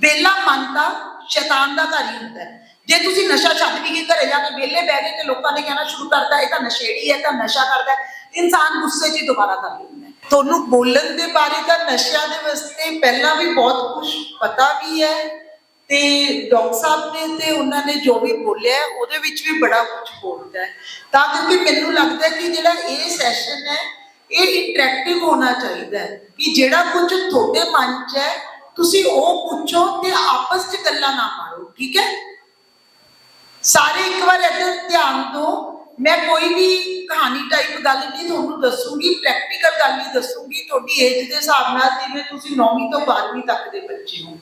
ਬੇਲਾ ਮਨ ਤਾਂ ਸ਼ੈਤਾਨ ਦਾ ਘਰ ਹੀ ਹੁੰਦਾ ਹੈ। ਜੇ ਤੁਸੀਂ ਨਸ਼ਾ ਛੱਡ ਵੀ ਕੇ ਘਰੇ ਜਾ ਕੇ ਵਿਹਲੇ ਬਹਿ ਗਏ ਤੇ ਲੋਕਾਂ ਨੇ ਕਹਿਣਾ ਸ਼ੁਰੂ ਕਰਤਾ ਇਹ ਤਾਂ ਨਸ਼ੇੜੀ ਹੈ ਇਹ ਤਾਂ ਨਸ਼ਾ ਕਰਦਾ ਹੈ। ਇਨਸਾਨ ਗੁੱਸੇ 'ਚ ਹੀ ਦੁਬਾਰਾ ਕਰ ਲੈਂਦਾ ਹੈ। ਤੁਹਾਨੂੰ ਬੋਲਣ ਦੇ ਬਾਰੇ ਤਾਂ ਨਸ਼ਿਆਂ ਦੇ ਵਾਸਤੇ ਪਹਿਲਾਂ ਵੀ ਬਹੁਤ ਕੁਝ ਪਤਾ ਵੀ ਹੈ ਤੇ ਡਾਕਟਰ ਸਾਹਿਬ ਨੇ ਤੇ ਉਹਨਾਂ ਨੇ ਜੋ ਵੀ ਬੋਲਿਆ ਹੈ, ਉਹਦੇ ਵਿੱਚ ਵੀ ਬੜਾ ਕੁਝ ਬੋਲਦਾ ਹੈ। ਤਾਂ ਕਰਕੇ ਮੈਨੂੰ ਲੱਗਦਾ ਹੈ ਕਿ ਜਿਹੜਾ ਇਹ ਸੈਸ਼ਨ ਹੈ ਇਹ ਇੰਟਰੈਕਟਿਵ ਹੋਣਾ ਚਾਹੀਦਾ ਹੈ ਕਿ ਜਿਹੜਾ ਕੁਝ ਤੁਹਾਡੇ ਮਨ 'ਚ ਹੈ ਤੁਸੀਂ ਉਹ ਪੁੱਛੋ ਤੇ ਆਪਸ 'ਚ ਗੱਲਾਂ ਨਾ ਮਾਰੋ ਠੀਕ ਹੈ ਸਾਰੇ ਇੱਕ ਵਾਰ ਇੱਧਰ ਧਿਆਨ ਦਿਓ ਮੈਂ ਕੋਈ ਵੀ ਕਹਾਣੀ ਟਾਈਪ ਗੱਲ ਨਹੀਂ ਤੁਹਾਨੂੰ ਦੱਸੂਗੀ ਪ੍ਰੈਕਟੀਕਲ ਗੱਲ ਹੀ ਦੱਸੂਗੀ ਤੁਹਾਡੀ ਏਜ ਦੇ ਹਿਸਾਬ ਨਾਲ ਜਿਵੇਂ ਤੁਸੀਂ 9ਵੀਂ ਤੋਂ 12ਵੀਂ ਤੱਕ ਦੇ ਬੱਚੇ ਹੋ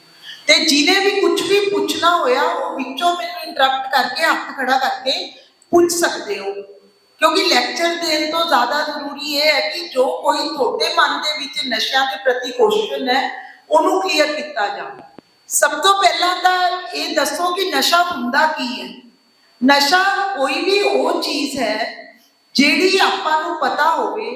ਤੇ ਜਿਹਨੇ ਵੀ ਕੁਝ ਵੀ ਪੁੱਛਣਾ ਹੋਇਆ ਉਹ ਵਿੱਚੋਂ ਮੈਨੂੰ ਇੰਟਰਪਟ ਕਰਕੇ ਹੱਥ ਖੜਾ ਕਰਕੇ ਪੁੱਛ ਸਕਦੇ ਹੋ ਕਿਉਂਕਿ ਲੈਕਚਰ ਦੇਣ ਤੋਂ ਜ਼ਿਆਦਾ ਜ਼ਰੂਰੀ ਇਹ ਹੈ ਕਿ ਜੋ ਕੋਈ ਤੁਹਾਡੇ ਮਨ ਦੇ ਵਿੱਚ ਨਸ਼ਿਆਂ ਦੇ ਪ੍ਰਤੀ ਕੁਐਸਚਨ ਹੈ ਉਹਨੂੰ ਕਲੀਅਰ ਕੀਤਾ ਜਾਵੇ। ਸਭ ਤੋਂ ਪਹਿਲਾਂ ਤਾਂ ਇਹ ਦੱਸੋ ਕਿ ਨਸ਼ਾ ਹੁੰਦਾ ਕੀ ਹੈ? ਨਸ਼ਾ ਕੋਈ ਵੀ ਉਹ ਚੀਜ਼ ਹੈ ਜਿਹੜੀ ਆਪਾਂ ਨੂੰ ਪਤਾ ਹੋਵੇ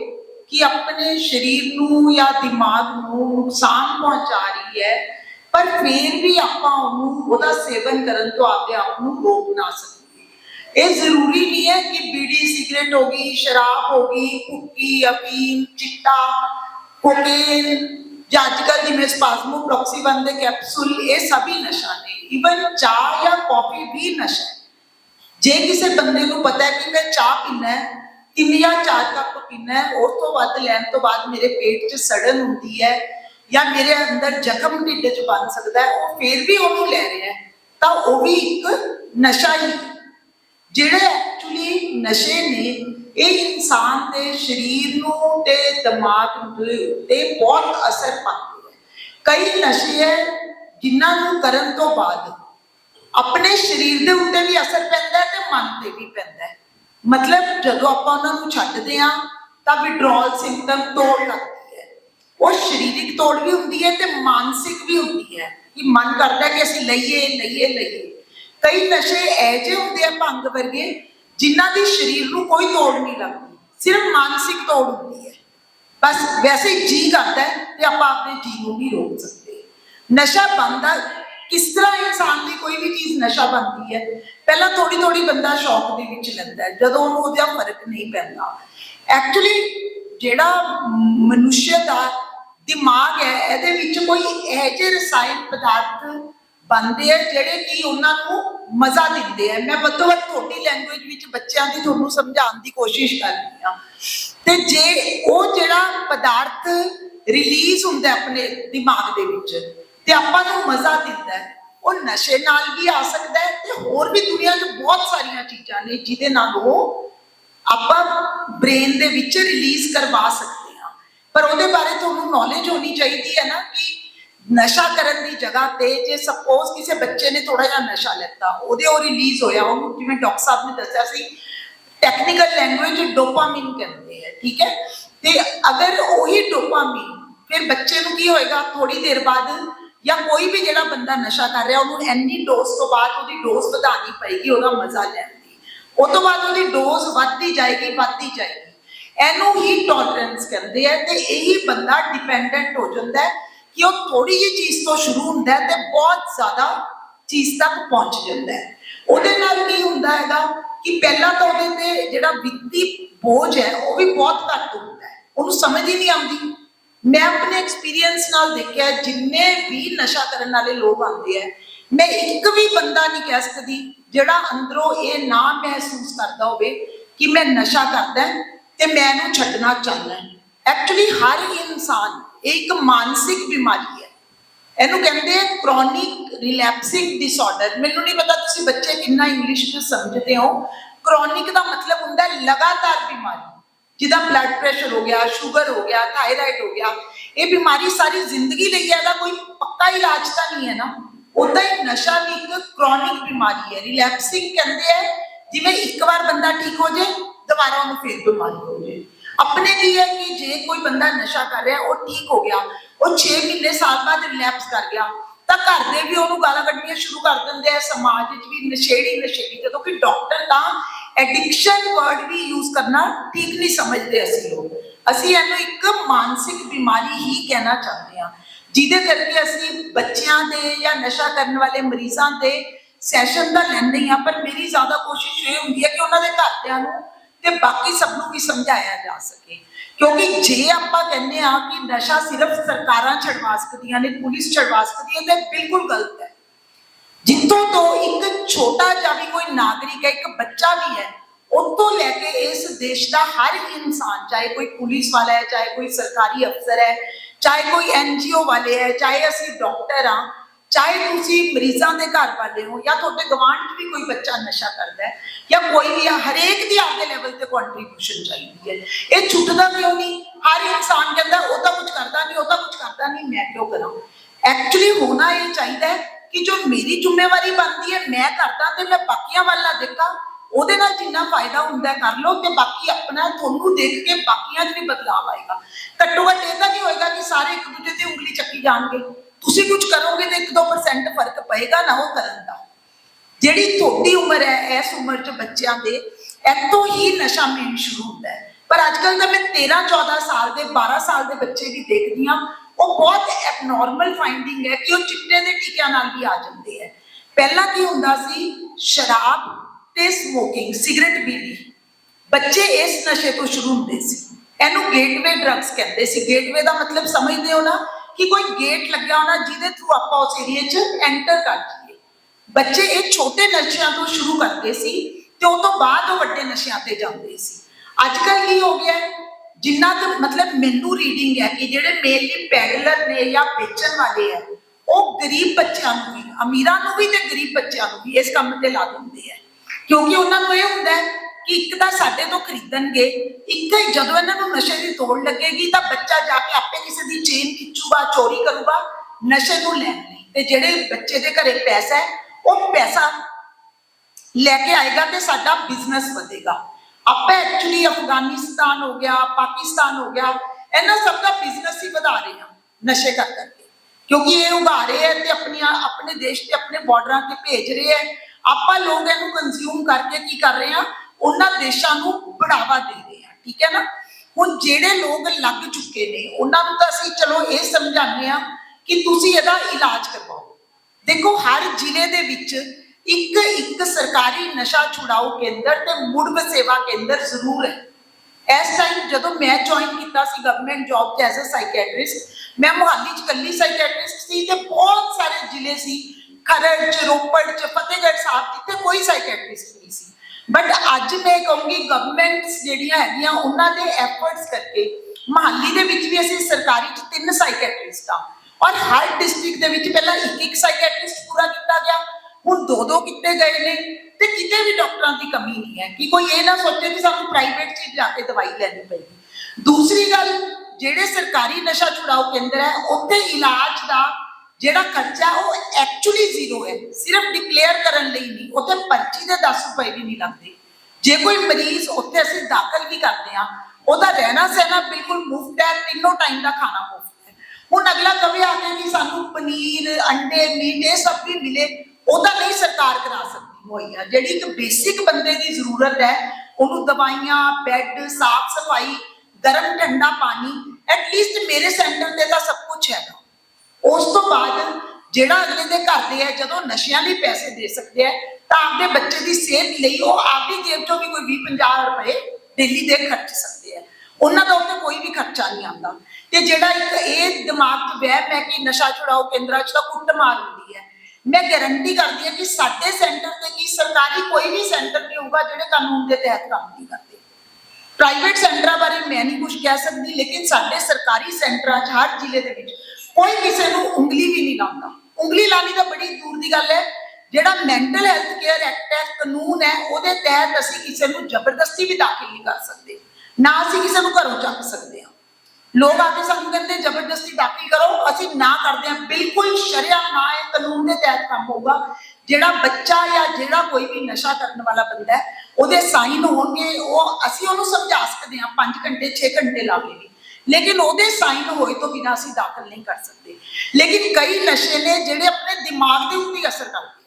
ਕਿ ਆਪਣੇ ਸਰੀਰ ਨੂੰ ਜਾਂ ਦਿਮਾਗ ਨੂੰ ਨੁਕਸਾਨ ਪਹੁੰਚਾ ਰਹੀ ਹੈ, ਪਰ ਫਿਰ ਵੀ ਆਪਾਂ ਉਹਨੂੰ, ਉਹਦਾ ਸੇਵਨ ਕਰਨ ਤੋਂ ਆਪਦੇ ਆਪ ਨੂੰ ਰੋਕ ਨਾ ਸਕੀਏ। ਇਹ ਜ਼ਰੂਰੀ ਨਹੀਂ ਹੈ ਕਿ ਬੀੜੀ ਸਿਗਰਟ ਹੋ ਗਈ, ਸ਼ਰਾਬ ਹੋ ਗਈ, ਕੁੱਕੀ, ਅਫੀਮ, ਚਿੱਟਾ, ਕੋਕੇਨ ਜਾਂ ਅੱਜ ਕੱਲ੍ਹ ਜਿਵੇਂ ਸਪਾਜ਼ਮੋ ਪ੍ਰੋਕਸੀਵਨ ਦੇ ਕੈਪਸੂਲ ਇਹ ਸਭੀ ਨਸ਼ਾ ਨੇ ਇਵਨ ਚਾਹ ਜਾਂ ਕਾਫੀ ਵੀ ਨਸ਼ਾ ਹੈ ਜੇ ਕਿਸੇ ਬੰਦੇ ਨੂੰ ਪਤਾ ਹੈ ਕਿ ਮੈਂ ਚਾਹ ਪੀਣਾ ਹੈ ਤਿੰਨ ਜਾਂ ਚਾਰ ਕੱਪ ਪੀਣਾ ਹੈ ਉਸ ਤੋਂ ਵੱਧ ਲੈਣ ਤੋਂ ਬਾਅਦ ਮੇਰੇ ਪੇਟ 'ਚ ਸੜਨ ਹੁੰਦੀ ਹੈ ਜਾਂ ਮੇਰੇ ਅੰਦਰ ਜ਼ਖਮ ਢਿੱਡ 'ਚ ਬਣ ਸਕਦਾ ਹੈ ਉਹ ਫੇਰ ਵੀ ਉਹਨੂੰ ਲੈ ਰਿਹਾ ਹੈ ਤਾਂ ਉਹ ਵੀ ਇੱਕ ਨਸ਼ਾ ਹੀ ਹੈ ਜਿਹੜੇ ਐਕਚੁਅਲੀ ਨਸ਼ੇ ਨੇ ਇਹ ਇਨਸਾਨ ਦੇ ਸਰੀਰ ਨੂੰ ਤੇ ਦਿਮਾਗ ਤੇ ਬਹੁਤ ਅਸਰ ਪਾਉਂਦੇ ਹੈ। ਕਈ ਨਸ਼ੇ ਹੈ ਜਿਨ੍ਹਾਂ ਨੂੰ ਕਰਨ ਤੋਂ ਬਾਅਦ ਆਪਣੇ ਸਰੀਰ ਦੇ ਉੱਤੇ ਵੀ ਅਸਰ ਪੈਂਦਾ ਤੇ ਮਨ ਤੇ ਵੀ ਪੈਂਦਾ ਹੈ। ਮਤਲਬ ਜਦੋਂ ਆਪਾਂ ਉਹਨਾਂ ਨੂੰ ਛੱਡਦੇ ਹਾਂ ਤਾਂ ਵਿਡਰਾਲ ਸਿੰਪਟਮ ਤੋੜ ਲੱਗਦੀ ਹੈ। ਉਹ ਸਰੀਰਕ ਤੋੜ ਵੀ ਹੁੰਦੀ ਹੈ ਤੇ ਮਾਨਸਿਕ ਵੀ ਹੁੰਦੀ ਹੈ ਕਿ ਮਨ ਕਰਦਾ ਕਿ ਅਸੀਂ ਲਈਏ ਲਈਏ ਲਈਏ। ਕਈ ਨਸ਼ੇ ਐਜੇ ਹੁੰਦੇ ਆ ਭੰਗ ਵਰਗੇ ਜਿਨ੍ਹਾਂ ਦੀ ਸਰੀਰ ਨੂੰ ਕੋਈ ਤੋੜ ਨਹੀਂ ਲੱਗਦੀ, ਸਿਰਫ ਮਾਨਸਿਕ ਤੋੜ ਹੁੰਦੀ ਹੈ। ਬਸ ਵੈਸੇ ਹੀ ਜੀ ਕਰਦਾ ਹੈ ਤੇ ਆਪਾਂ ਆਪਣੇ ਜੀ ਨੂੰ ਨਹੀਂ ਰੋਕ ਸਕਦੇ। ਨਸ਼ਾ ਬੰਦਾ, ਕਿਸ ਤਰ੍ਹਾਂ ਇਨਸਾਨ ਦੀ ਕੋਈ ਵੀ ਚੀਜ਼ ਨਸ਼ਾ ਬਣਦੀ ਹੈ, ਪਹਿਲਾਂ ਥੋੜੀ ਥੋੜੀ ਬੰਦਾ ਸ਼ੌਕ ਦੇ ਵਿੱਚ ਲੈਂਦਾ ਹੈ, ਜਦੋਂ ਉਹਨੂੰ ਉਹਦਾ ਫ਼ਰਕ ਨਹੀਂ ਪੈਂਦਾ। ਐਕਚੁਅਲੀ ਜਿਹੜਾ ਮਨੁੱਖ ਦਾ ਦਿਮਾਗ ਹੈ, ਇਹਦੇ ਵਿੱਚ ਕੋਈ ਇਹੋ ਜਿਹੇ ਰਸਾਇਣ ਪਦਾਰਥ ਬਣਦੇ ਆ, ਜਿਹੜੇ ਕਿ ਉਹਨਾਂ ਨੂੰ ਮਜ਼ਾ ਦਿੰਦੇ ਆ। ਮੈਂ ਵੱਧੋ ਵੱਧ ਤੁਹਾਡੀ ਲੈਂਗੁਏਜ ਵਿੱਚ ਬੱਚਿਆਂ ਦੀ ਤੁਹਾਨੂੰ ਸਮਝਾਉਣ ਦੀ ਕੋਸ਼ਿਸ਼ ਕਰ ਰਹੀ ਹਾਂ। ਤੇ ਜੇ ਉਹ ਜਿਹੜਾ ਪਦਾਰਥ ਰਿਲੀਜ਼ ਹੁੰਦਾ ਆਪਣੇ ਦਿਮਾਗ ਦੇ ਵਿੱਚ ਤੇ ਆਪਾਂ ਨੂੰ ਮਜ਼ਾ ਦਿੰਦਾ ਉਹ ਨਸ਼ੇ ਨਾਲ ਵੀ ਆ ਸਕਦਾ ਹੈ ਤੇ ਹੋਰ ਵੀ ਦੁਨੀਆ 'ਚ ਬਹੁਤ ਸਾਰੀਆਂ ਚੀਜ਼ਾਂ ਨੇ ਜਿਹਦੇ ਨਾਲ ਉਹ ਆਪਾਂ ਬ੍ਰੇਨ ਦੇ ਵਿੱਚ ਰਿਲੀਜ਼ ਕਰਵਾ ਸਕਦੇ ਹਾਂ। ਪਰ ਉਹਦੇ ਬਾਰੇ ਤੁਹਾਨੂੰ ਨੌਲੇਜ ਹੋਣੀ ਚਾਹੀਦੀ ਹੈ ਨਾ ਕਿ ਨਸ਼ਾ ਕਰਨ ਦੀ ਜਗ੍ਹਾ ਤੇ ਜੇ ਸਪੋਜ਼ ਕਿਸੇ ਬੱਚੇ ਨੇ ਥੋੜਾ ਜਿਹਾ ਨਸ਼ਾ ਲੈਤਾ ਉਹਦੇ ਉਹ ਰਿਲੀਜ਼ ਹੋਇਆ ਉਹਨੂੰ ਜਿਵੇਂ ਡਾਕਟਰ ਸਾਹਿਬ ਨੇ ਦੱਸਿਆ ਸੀ ਟੈਕਨੀਕਲ ਲੈਂਗੁਏਜ ਡੋਪਾਮਾਈਨ ਕਹਿੰਦੇ ਆ ਠੀਕ ਹੈ ਤੇ ਅਗਰ ਉਹੀ ਡੋਪਾਮਾਈਨ ਫਿਰ ਬੱਚੇ ਨੂੰ ਕੀ ਹੋਏਗਾ ਥੋੜੀ ਦੇਰ ਬਾਅਦ ਜਾਂ ਕੋਈ ਵੀ ਜਿਹੜਾ ਬੰਦਾ ਨਸ਼ਾ ਕਰ ਰਿਹਾ ਉਹਨੂੰ ਐਨੀ ਡੋਜ਼ ਤੋਂ ਬਾਅਦ ਉਹਦੀ ਡੋਜ਼ ਵਧਾਉਣੀ ਪਏਗੀ ਉਹਦਾ ਮਜ਼ਾ ਲੈਣ ਦੀ ਉਹ ਤੋਂ ਬਾਅਦ ਉਹਦੀ ਡੋਜ਼ ਵੱਧਦੀ ਜਾਏਗੀ ਵੱਧਦੀ ਜਾਏਗੀ ਇਹਨੂੰ ਹੀ ਟੋਲਰੈਂਸ ਕਹਿੰਦੇ ਆ ਤੇ ਇਹੀ ਬੰਦਾ ਡਿਪੈਂਡੈਂਟ ਹੋ ਜਾਂਦਾ ਹੈ ਕਿ ਉਹ ਥੋੜੀ ਜਿਹੀ ਚੀਜ਼ ਤੋਂ ਸ਼ੁਰੂ ਹੁੰਦਾ ਹੈ ਤੇ ਬਹੁਤ ਜ਼ਿਆਦਾ ਚੀਜ਼ ਤੱਕ ਪਹੁੰਚ ਜਾਂਦਾ ਹੈ। ਉਹਦੇ ਨਾਲ ਕੀ ਹੁੰਦਾ ਹੈਗਾ ਕਿ ਪਹਿਲਾਂ ਤਾਂ ਉਹਦੇ ਤੇ ਜਿਹੜਾ ਵਿੱਤੀ ਬੋਝ ਹੈ, ਉਹ ਵੀ ਬਹੁਤ ਘੱਟ ਹੁੰਦਾ ਹੈ। ਉਹਨੂੰ ਸਮਝ ਹੀ ਨਹੀਂ ਆਉਂਦੀ। ਮੈਂ ਆਪਣੇ ਐਕਸਪੀਰੀਅੰਸ ਨਾਲ ਦੇਖਿਆ ਜਿੰਨੇ ਵੀ ਨਸ਼ਾ ਕਰਨ ਵਾਲੇ ਲੋਕ ਆਉਂਦੇ ਆ ਮੈਂ ਇੱਕ ਵੀ ਬੰਦਾ ਨਹੀਂ ਕਹਿ ਸਕਦੀ ਜਿਹੜਾ ਅੰਦਰੋਂ ਇਹ ਨਾ ਮਹਿਸੂਸ ਕਰਦਾ ਹੋਵੇ ਕਿ ਮੈਂ ਨਸ਼ਾ ਕਰਦਾ ਹੈ ਤੇ ਮੈਂ ਇਹਨੂੰ ਛੱਡਣਾ ਚਾਹੁੰਦਾ ਐਕਚੁਅਲੀ ਹਰ ਇਨਸਾਨ ਇੱਕ ਮਾਨਸਿਕ ਬਿਮਾਰੀ ਹੈ ਇਹਨੂੰ ਕਹਿੰਦੇ ਆ ਕ੍ਰੋਨਿਕ ਰਿਲੈਪਸਿੰਗ ਡਿਸਆਰਡਰ ਮੈਨੂੰ ਨਹੀਂ ਪਤਾ ਤੁਸੀਂ ਬੱਚੇ ਕਿੰਨਾ ਇੰਗਲਿਸ਼ ਵਿੱਚ ਸਮਝਦੇ ਹੋ ਕ੍ਰੋਨਿਕ ਦਾ ਮਤਲਬ ਹੁੰਦਾ ਹੈ ਲਗਾਤਾਰ ਬਿਮਾਰੀ ਜਿਹਦਾ ਬਲੱਡ ਪ੍ਰੈਸ਼ਰ ਹੋ ਗਿਆ ਸ਼ੂਗਰ ਹੋ ਗਿਆ ਥਾਇਰਾਇਡ ਹੋ ਗਿਆ ਇਹ ਬਿਮਾਰੀ ਸਾਰੀ ਜ਼ਿੰਦਗੀ ਲਈ ਹੈ ਇਹਦਾ ਕੋਈ ਪੱਕਾ ਇਲਾਜ ਤਾਂ ਨਹੀਂ ਹੈ ਨਾ ਉਦਾਂ ਹੀ ਨਸ਼ਾ ਵੀ ਇੱਕ ਕ੍ਰੋਨਿਕ ਬਿਮਾਰੀ ਹੈ ਰਿਲੈਪਸਿੰਗ ਕਹਿੰਦੇ ਆ ਜਿਵੇਂ ਇੱਕ ਵਾਰ ਬੰਦਾ ਠੀਕ ਹੋ ਜਾਏ ਦੁਬਾਰਾ ਉਹਨੂੰ ਫੇਰ ਬਿਮਾਰੀ ਹੋ ਜਾਏ ਆਪਣੇ ਕੀ ਹੈ ਕਿ ਜੇ ਕੋਈ ਬੰਦਾ ਨਸ਼ਾ ਕਰ ਰਿਹਾ, ਉਹ ਠੀਕ ਹੋ ਗਿਆ। ਉਹ 6 ਮਹੀਨੇ ਸਾਲ ਬਾਅਦ ਰਿਲੈਪਸ ਕਰ ਗਿਆ। ਤਾਂ ਘਰ ਦੇ ਵੀ ਉਹਨੂੰ ਗਾਲਾਂ ਕੱਢਣੀਆਂ ਸ਼ੁਰੂ ਕਰ ਦਿੰਦੇ ਆ। ਸਮਾਜ ਵਿੱਚ ਵੀ ਨਸ਼ੇੜੀ ਨਸ਼ੇੜੀ, ਜਦੋਂ ਕਿ ਡਾਕਟਰ ਤਾਂ ਐਡਿਕਸ਼ਨ ਵਰਡ ਵੀ ਯੂਜ਼ ਕਰਨਾ ਠੀਕ ਨਹੀਂ ਸਮਝਦੇ ਅਸੀਂ ਲੋਕ। ਅਸੀਂ ਇਹਨੂੰ ਇੱਕ ਮਾਨਸਿਕ ਬਿਮਾਰੀ ਹੀ ਕਹਿਣਾ ਚਾਹੁੰਦੇ ਹਾਂ, ਜਿਹਦੇ ਕਰਕੇ ਅਸੀਂ ਬੱਚਿਆਂ ਦੇ ਜਾਂ ਨਸ਼ਾ ਕਰਨ ਵਾਲੇ ਮਰੀਜ਼ਾਂ ਦੇ ਸੈਸ਼ਨ ਤਾਂ ਲੈਂਦੇ ਹੀ ਆ ਪਰ ਮੇਰੀ ਜ਼ਿਆਦਾ ਕੋਸ਼ਿਸ਼ ਇਹ ਹੁੰਦੀ ਹੈ ਕਿ ਉਹਨਾਂ ਦੇ ਘਰਦਿਆਂ ਨੂੰ ਤੇ ਬਾਕੀ ਸਭ ਨੂੰ ਵੀ ਸਮਝਾਇਆ ਜਾ ਸਕੇ। ਕਿਉਂਕਿ ਜੇ ਆਪਾਂ ਕਹਿੰਦੇ ਆ ਕਿ ਨਸ਼ਾ ਸਿਰਫ ਸਰਕਾਰਾਂ ਛਡਵਾ ਸਕਦੀਆਂ ਨੇ, ਪੁਲਿਸ ਛਡਵਾ ਸਕਦੀ ਹੈ ਤਾਂ ਬਿਲਕੁਲ ਗਲਤ ਹੈ। ਜਿੱਥੋਂ ਤੋਂ ਇੱਕ ਛੋਟਾ ਜਿਹਾ ਵੀ ਕੋਈ ਨਾਗਰਿਕ ਹੈ, ਇੱਕ ਬੱਚਾ ਵੀ ਹੈ ਉਤੋਂ ਲੈ ਕੇ ਇਸ ਦੇਸ਼ ਦਾ ਹਰ ਇਨਸਾਨ, ਚਾਹੇ ਕੋਈ ਪੁਲਿਸ ਵਾਲਾ ਹੈ, ਚਾਹੇ ਕੋਈ ਸਰਕਾਰੀ ਅਫਸਰ ਹੈ, ਚਾਹੇ ਕੋਈ ਐਨਜੀਓ ਵਾਲੇ ਹੈ, ਚਾਹੇ ਅਸੀਂ ਡਾਕਟਰ ਆ ਚਾਹੇ ਤੁਸੀਂ ਮਰੀਜ਼ਾਂ ਦੇ ਘਰ ਵਾਲੇ ਹੋ ਜਾਂ ਤੁਹਾਡੇ ਗਵਾਂਢ 'ਚ ਵੀ ਕੋਈ ਬੱਚਾ ਨਸ਼ਾ ਕਰਦਾ ਹੈ ਜਾਂ ਕੋਈ ਵੀ ਹਰੇਕ ਦੀ ਆਪਦੇ ਲੈਵਲ ਤੇ ਕੰਟਰੀਬਿਊਸ਼ਨ ਚਾਹੀਦੀ ਹੈ। ਇਹ ਛੁੱਟਦਾ ਕਿਉਂ ਨਹੀਂ? ਹਰ ਇਨਸਾਨ ਕਹਿੰਦਾ, ਉਹ ਤਾਂ ਕੁਝ ਕਰਦਾ ਨਹੀਂ, ਉਹ ਤਾਂ ਕੁਝ ਕਰਦਾ ਨਹੀਂ, ਮੈਂ ਕਿਉਂ ਕਰਾਂ? ਐਕਚੁਅਲੀ ਹੋਣਾ ਇਹ ਚਾਹੀਦਾ ਹੈ ਕਿ ਜੋ ਮੇਰੀ ਜ਼ਿੰਮੇਵਾਰੀ ਬਣਦੀ ਹੈ, ਮੈਂ ਕਰਦਾ ਤੇ ਮੈਂ ਬਾਕੀਆਂ ਵੱਲ ਨਾ ਦੇਖਾਂ, ਉਹਦੇ ਨਾਲ ਜਿੰਨਾ ਫਾਇਦਾ ਹੁੰਦਾ ਕਰ ਲਓ ਤੇ ਬਾਕੀ ਆਪਣਾ ਤੁਹਾਨੂੰ ਦੇਖ ਕੇ ਬਾਕੀਆਂ 'ਚ ਵੀ ਬਦਲਾਅ ਆਏਗਾ। ਘੱਟੋ ਘੱਟ ਇਹ ਤਾਂ ਨਹੀਂ ਹੋਏਗਾ ਕਿ ਸਾਰੇ ਇੱਕ ਦੂਜੇ ਤੇ ਉਂਗਲੀ ਚੱਕੀ ਜਾਣਗੇ। ਤੁਸੀਂ ਕੁਝ ਕਰੋਗੇ ਤੇ 1-2% ਫ਼ਰਕ ਪਏਗਾ ਨਾ ਉਹ ਕਰਨ ਦਾ। ਜਿਹੜੀ ਤੁਹਾਡੀ ਉਮਰ ਹੈ, ਇਸ ਉਮਰ 'ਚ ਬੱਚਿਆਂ ਦੇ, ਇੱਥੋਂ ਹੀ ਨਸ਼ਾ ਮੇਨ ਸ਼ੁਰੂ ਹੁੰਦਾ ਹੈ। ਪਰ ਅੱਜ ਕੱਲ੍ਹ ਤਾਂ ਮੈਂ 13 14 ਸਾਲ ਦੇ 12 ਸਾਲ ਦੇ ਬੱਚੇ ਵੀ ਦੇਖਦੀ ਹਾਂ, ਉਹ ਬਹੁਤ ਐਬਨੋਰਮਲ ਫਾਈਂਡਿੰਗ ਹੈ ਕਿ ਉਹ ਚਿੱਟੇ ਦੇ ਟੀਕਿਆਂ ਨਾਲ ਵੀ ਆ ਜਾਂਦੇ ਹੈ। ਪਹਿਲਾਂ ਕੀ ਹੁੰਦਾ ਸੀ, ਸ਼ਰਾਬ ਤੇ ਸਮੋਕਿੰਗ ਸਿਗਰਟ ਬੀੜੀ। ਬੱਚੇ ਇਸ ਨਸ਼ੇ ਤੋਂ ਸ਼ੁਰੂ ਹੁੰਦੇ ਸੀ। ਇਹਨੂੰ ਗੇਟਵੇ ਡਰੱਗਸ ਕਹਿੰਦੇ ਸੀ। ਗੇਟਵੇ ਦਾ ਮਤਲਬ ਸਮਝਦੇ ਹੋ ਨਾ? ਕਿ ਕੋਈ ਗੇਟ ਲੱਗਿਆ ਹੋਣਾ ਜਿਹਦੇ ਥਰੂ ਆਪਾਂ ਉਸ ਏਰੀਏ 'ਚ ਐਂਟਰ ਕਰ ਜਾਈਏ ਬੱਚੇ ਇਹ ਛੋਟੇ ਨਸ਼ਿਆਂ ਤੋਂ ਸ਼ੁਰੂ ਕਰਦੇ ਸੀ ਤੇ ਉਸ ਤੋਂ ਬਾਅਦ ਉਹ ਵੱਡੇ ਨਸ਼ਿਆਂ ਤੇ ਜਾਂਦੇ ਸੀ। ਅੱਜ ਕੱਲ੍ਹ ਕੀ ਹੋ ਗਿਆ ਜਿੰਨਾ ਕੁ ਮਤਲਬ ਮੈਨੂੰ ਰੀਡਿੰਗ ਹੈ ਕਿ ਜਿਹੜੇ ਮੇਨਲੀ ਪੈਡਲਰ ਨੇ ਜਾਂ ਵੇਚਣ ਵਾਲੇ ਹੈ, ਉਹ ਗਰੀਬ ਬੱਚਿਆਂ ਨੂੰ ਵੀ, ਅਮੀਰਾਂ ਨੂੰ ਵੀ ਤੇ ਗਰੀਬ ਬੱਚਿਆਂ ਨੂੰ ਵੀ ਇਸ ਕੰਮ ਤੇ ਲਾ ਦਿੰਦੇ ਹੈ। ਕਿਉਂਕਿ ਉਹਨਾਂ ਨੂੰ ਇਹ ਹੁੰਦਾ ਹੈ ਕਿ ਇੱਕ ਤਾਂ ਸਾਡੇ ਤੋਂ ਖਰੀਦਣਗੇ, ਇੱਕ ਜਦੋਂ ਇਹਨਾਂ ਨੂੰ ਨਸ਼ੇ ਦੀ ਤੋੜ ਲੱਗੇਗੀ ਤਾਂ ਬੱਚਾ ਜਾ ਕੇ ਆਪੇ ਕਿਸੇ ਦੀ ਚੇਨ ਖਿੱਚੂਗਾ ਚੋਰੀ ਕਰੂਗਾ, ਨਸ਼ੇ ਨੂੰ ਲੈਣ ਲਈ। ਤੇ ਜਿਹੜੇ ਬੱਚੇ ਦੇ ਘਰੇ ਪੈਸਾ ਹੈ, ਉਹ ਪੈਸਾ ਲੈ ਕੇ ਆਏਗਾ ਤੇ ਸਾਡਾ ਬਿਜ਼ਨਸ ਵਧੇਗਾ। ਆਪਾਂ ਐਕਚੁਅਲੀ ਅਫਗਾਨਿਸਤਾਨ ਹੋ ਗਿਆ, ਪਾਕਿਸਤਾਨ ਹੋ ਗਿਆ, ਇਹਨਾਂ ਸਭ ਦਾ ਬਿਜ਼ਨਸ ਹੀ ਵਧਾ ਰਹੇ ਹਾਂ, ਨਸ਼ੇ ਕਰ ਕਰਕੇ। ਕਿਉਂਕਿ ਇਹ ਉਗਾ ਰਹੇ ਹੈ ਤੇ ਆਪਣੀਆਂ, ਆਪਣੇ ਦੇਸ਼ ਤੇ ਆਪਣੇ ਬਾਰਡਰਾਂ ਤੇ ਭੇਜ ਰਹੇ ਹੈ। ਆਪਾਂ ਲੋਕ ਇਹਨੂੰ ਕੰਜ਼ਿਊਮ ਕਰਕੇ ਕੀ ਕਰ ਰਹੇ ਹਾਂ? ਉਹਨਾਂ ਦੇਸ਼ਾਂ ਨੂੰ ਬੜਾਵਾ ਦੇ ਰਹੇ ਹਾਂ, ਠੀਕ ਹੈ ਨਾ? ਹੁਣ ਜਿਹੜੇ ਲੋਕ ਲੱਗ ਚੁੱਕੇ ਨੇ, ਉਹਨਾਂ ਨੂੰ ਤਾਂ ਅਸੀਂ ਚਲੋ ਇਹ ਸਮਝਾਉਂਦੇ ਆ ਕਿ ਤੁਸੀਂ ਇਹਦਾ ਇਲਾਜ ਕਰਵਾਓ। ਦੇਖੋ, ਹਰ ਜ਼ਿਲ੍ਹੇ ਦੇ ਵਿੱਚ ਇੱਕ ਇੱਕ ਸਰਕਾਰੀ ਨਸ਼ਾ ਛੁਡਾਓ ਕੇਂਦਰ ਤੇ ਮੁੜ ਸੇਵਾ ਕੇਂਦਰ ਜ਼ਰੂਰ ਹੈ। ਇਸ ਟਾਈਮ ਜਦੋਂ ਮੈਂ ਜੁਆਇਨ ਕੀਤਾ ਸੀ ਗਵਰਨਮੈਂਟ ਜੌਬ ਤੇ ਐਜ਼ ਅ ਸਾਈਕੈਟ੍ਰਿਸਟ ਮੈਂ ਮੁਹਾਲੀ ਚ ਕੱਲੀ ਸਾਈਕੈਟ੍ਰਿਸਟ ਸੀ ਤੇ ਬਹੁਤ ਸਾਰੇ ਜ਼ਿਲ੍ਹੇ ਸੀ, ਖਰੜ ਚ, ਰੋਪੜ ਚ, ਫਤਿਹਗੜ੍ਹ ਸਾਹਿਬ ਜਿੱਥੇ ਕੋਈ ਸਾਈਕੈਟ੍ਰਿਸਟ ਨਹੀਂ ਸੀ। ਬਟ ਅੱਜ ਮੈਂ ਕਹੂੰਗੀ ਗਵਰਨਮੈਂਟਸ ਜਿਹੜੀਆਂ ਹੈਗੀਆਂ, ਉਹਨਾਂ ਦੇ ਐਫਰਟਸ ਕਰਕੇ ਮੁਹਾਲੀ ਦੇ ਵਿੱਚ ਵੀ ਅਸੀਂ ਸਰਕਾਰੀ ਚ ਤਿੰਨ ਸਾਈਕੈਟ੍ਰਿਸਟ ਆ। ਔਰ ਹਰ ਡਿਸਟ੍ਰਿਕਟ ਦੇ ਵਿੱਚ ਪਹਿਲਾਂ ਇੱਕ ਇੱਕ ਸਾਈਕੈਟ੍ਰਿਸਟ ਪੂਰਾ ਕੀਤਾ ਗਿਆ। ਹੁਣ ਦੋ ਦੋ ਕੀਤੇ ਗਏ ਨੇ ਤੇ ਕਿਤੇ ਵੀ ਡਾਕਟਰਾਂ ਦੀ ਕਮੀ ਨਹੀਂ ਹੈ। ਕਿ ਕੋਈ ਇਹ ਨਾ ਸੋਚੇ ਕਿ ਸਾਨੂੰ ਪ੍ਰਾਈਵੇਟ 'ਚ ਜਾ ਕੇ ਦਵਾਈ ਲੈਣੀ ਪਏਗੀ। ਦੂਸਰੀ ਗੱਲ, ਜਿਹੜੇ ਸਰਕਾਰੀ ਨਸ਼ਾ ਛੁਡਾਓ ਕੇਂਦਰ ਹੈ, ਉੱਥੇ ਇਲਾਜ ਦਾ ਜਿਹੜਾ ਖਰਚਾ ਉਹ ਐਕਚੁਅਲੀ ਜ਼ੀਰੋ ਹੈ, ਸਿਰਫ ਡਿਕਲੇਅਰ ਕਰਨ ਲਈ ਨਹੀਂ, ਉੱਥੇ ਪਰਚੀ ਦੇ 10 ਰੁਪਏ ਵੀ ਨਹੀਂ ਲੱਗਦੇ। ਜੇ ਕੋਈ ਮਰੀਜ਼ ਉੱਥੇ ਅਸੀਂ ਦਾਖਲ ਵੀ ਕਰਦੇ ਆ ਉਹਦਾ ਰਹਿਣਾ ਸਹਿਣਾ ਬਿਲਕੁਲ ਮੁਫਤ ਹੈ, ਤਿੰਨੋਂ ਟਾਈਮ ਦਾ ਖਾਣਾ ਮੁਫਤ ਹੈ। ਹੁਣ ਅਗਲਾ ਕਵੇ ਆ ਕੇ ਵੀ ਸਾਨੂੰ ਪਨੀਰ, ਅੰਡੇ, ਮੀਟ, ਇਹ ਸਭ ਵੀ ਮਿਲੇ, ਉਹਦਾ ਨਹੀਂ ਸਰਕਾਰ ਕਰਾ ਸਕਦੀ ਮੁਹੱਈਆ ਜਿਹੜੀ ਇੱਕ ਬੇਸਿਕ ਬੰਦੇ ਦੀ ਜ਼ਰੂਰਤ ਹੈ, ਉਹਨੂੰ ਦਵਾਈਆਂ ਬੈੱਡ ਸਾਫ਼ ਸਫ਼ਾਈ, ਗਰਮ ਠੰਡਾ ਪਾਣੀ ਐਟਲੀਸਟ ਮੇਰੇ ਸੈਂਟਰ ਤੇ ਤਾਂ ਸਭ ਕੁਝ ਹੈਗਾ। ਉਸ ਤੋਂ ਬਾਅਦ ਜਿਹੜਾ ਅਗਲੇ ਦੇ ਘਰ ਦੇ ਹੈ, ਜਦੋਂ ਨਸ਼ਿਆਂ ਲਈ ਪੈਸੇ ਦੇ ਸਕਦੇ ਹੈ, ਤਾਂ ਆਪਦੇ ਬੱਚੇ ਦੀ ਸਿਹਤ ਲਈ ਉਹ ਆਪਦੀ ਜੇਬ ਚੋਂ ਵੀ ਕੋਈ 20 50 ਰੁਪਏ ਡੇਲੀ ਦੇ ਖਰਚ ਸਕਦੇ ਹੈ। ਉਹਨਾਂ ਦਾ ਉੱਤੇ ਕੋਈ ਵੀ ਖਰਚਾ ਨਹੀਂ ਆਉਂਦਾ। ਤੇ ਜਿਹੜਾ ਇੱਕ ਇਹ ਦਿਮਾਗ 'ਚ ਵਹਿਮ ਹੈ ਕਿ ਨਸ਼ਾ ਛੁਡਾਓ ਕੇਂਦਰਾਂ 'ਚ ਤਾਂ ਕੁੱਟ ਮਾਰ ਹੁੰਦੀ ਹੈ। ਮੈਂ ਗਾਰੰਟੀ ਕਰਦੀ ਹਾਂ ਕਿ ਸਾਡੇ ਸੈਂਟਰ ਤੇ ਕੀ ਸਰਕਾਰੀ ਕੋਈ ਵੀ ਸੈਂਟਰ ਨਹੀਂ ਹੋਊਗਾ ਜਿਹੜੇ ਕਾਨੂੰਨ ਦੇ ਤਹਿਤ ਕੰਮ ਨਹੀਂ ਕਰਦੇ। ਪ੍ਰਾਈਵੇਟ ਸੈਂਟਰਾਂ ਬਾਰੇ ਮੈਂ ਨਹੀਂ ਕੁਝ ਕਹਿ ਸਕਦੀ, ਲੇਕਿਨ ਸਾਡੇ ਸਰਕਾਰੀ ਸੈਂਟਰਾਂ 'ਚ ਹਰ ਜ਼ਿਲ੍ਹੇ ਦੇ ਵਿੱਚ ਕੋਈ ਕਿਸੇ ਨੂੰ ਉਂਗਲੀ ਵੀ ਨਹੀਂ ਲਾਉਂਦਾ। ਉਂਗਲੀ ਲਾਣੀ ਤਾਂ ਬੜੀ ਦੂਰ ਦੀ ਗੱਲ ਹੈ। ਜਿਹੜਾ ਮੈਂਟਲ ਹੈਲਥ ਕੇਅਰ ਐਕਟ ਹੈ, ਕਾਨੂੰਨ ਹੈ, ਉਹਦੇ ਤਹਿਤ ਅਸੀਂ ਕਿਸੇ ਨੂੰ ਜ਼ਬਰਦਸਤੀ ਵੀ ਦਾਖਲ ਨਹੀਂ ਕਰ ਸਕਦੇ। ਨਾ ਅਸੀਂ ਕਿਸੇ ਨੂੰ ਘਰੋਂ ਚੱਕ ਸਕਦੇ ਹਾਂ। ਲੋਕ ਆ ਕੇ ਸਾਨੂੰ ਕਹਿੰਦੇ, ਜ਼ਬਰਦਸਤੀ ਦਾਖਲ ਕਰੋ। ਅਸੀਂ ਨਾ ਕਰਦੇ ਹਾਂ। ਬਿਲਕੁਲ ਸ਼ਰਿਆ ਨਾ ਹੈ ਕਾਨੂੰਨ ਦੇ ਤਹਿਤ ਕੰਮ ਹੋਊਗਾ। ਜਿਹੜਾ ਬੱਚਾ ਜਾਂ ਜਿਹੜਾ ਕੋਈ ਵੀ ਨਸ਼ਾ ਕਰਨ ਵਾਲਾ ਬੰਦਾ ਹੈ, ਉਹਦੇ ਸਾਈਨ ਹੋਣਗੇ। ਉਹ, ਅਸੀਂ ਉਹਨੂੰ ਸਮਝਾ ਸਕਦੇ ਹਾਂ। 5 ਘੰਟੇ 6 ਘੰਟੇ ਲਾ ਕੇ ਵੀ। ਲੇਕਿਨ ਉਹਦੇ ਸਾਈਨ ਹੋਏ ਤੋਂ ਬਿਨਾਂ ਅਸੀਂ ਦਾਖਲ ਨਹੀਂ ਕਰ ਸਕਦੇ। ਲੇਕਿਨ ਕਈ ਨਸ਼ੇ ਨੇ ਜਿਹੜੇ ਆਪਣੇ ਦਿਮਾਗ ਦੇ ਉੱਤੇ ਅਸਰ ਕਰਦੇ